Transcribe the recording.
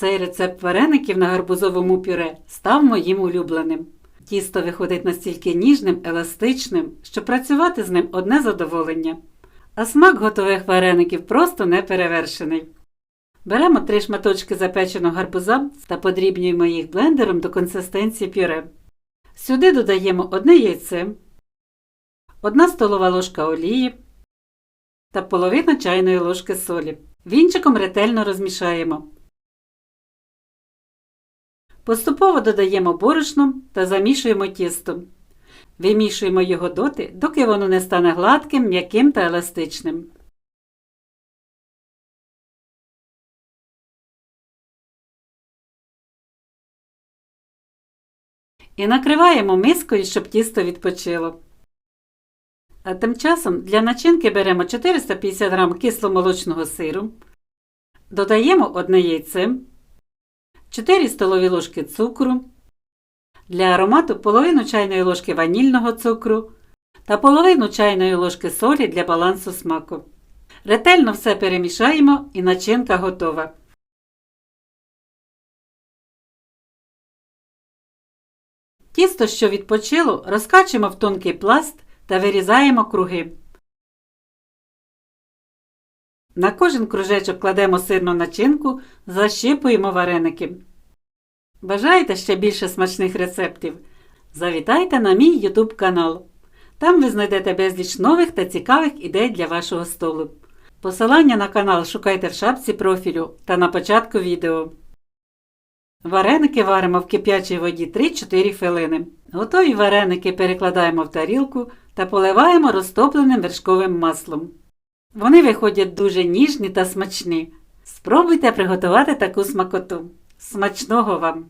Цей рецепт вареників на гарбузовому пюре став моїм улюбленим. Тісто виходить настільки ніжним, еластичним, що працювати з ним одне задоволення. А смак готових вареників просто неперевершений. Беремо три шматочки запеченого гарбуза та подрібнюємо їх блендером до консистенції пюре. Сюди додаємо одне яйце, одна столова ложка олії та половина чайної ложки солі. Вінчиком ретельно розмішаємо. Поступово додаємо борошно та замішуємо тісто. Вимішуємо його доти, доки воно не стане гладким, м'яким та еластичним. І накриваємо мискою, щоб тісто відпочило. А тим часом для начинки беремо 450 г кисломолочного сиру, додаємо одне яйце, 4 столові ложки цукру, для аромату половину чайної ложки ванільного цукру та половину чайної ложки солі для балансу смаку. Ретельно все перемішаємо і начинка готова. Тісто, що відпочило, розкачуємо в тонкий пласт та вирізаємо круги. На кожен кружечок кладемо сирну начинку, защипуємо вареники. Бажаєте ще більше смачних рецептів? Завітайте на мій YouTube канал. Там ви знайдете безліч нових та цікавих ідей для вашого столу. Посилання на канал шукайте в шапці профілю та на початку відео. Вареники варимо в кип'ячій воді 3-4 хвилини. Готові вареники перекладаємо в тарілку та поливаємо розтопленим вершковим маслом. Вони виходять дуже ніжні та смачні. Спробуйте приготувати таку смакоту. Смачного вам!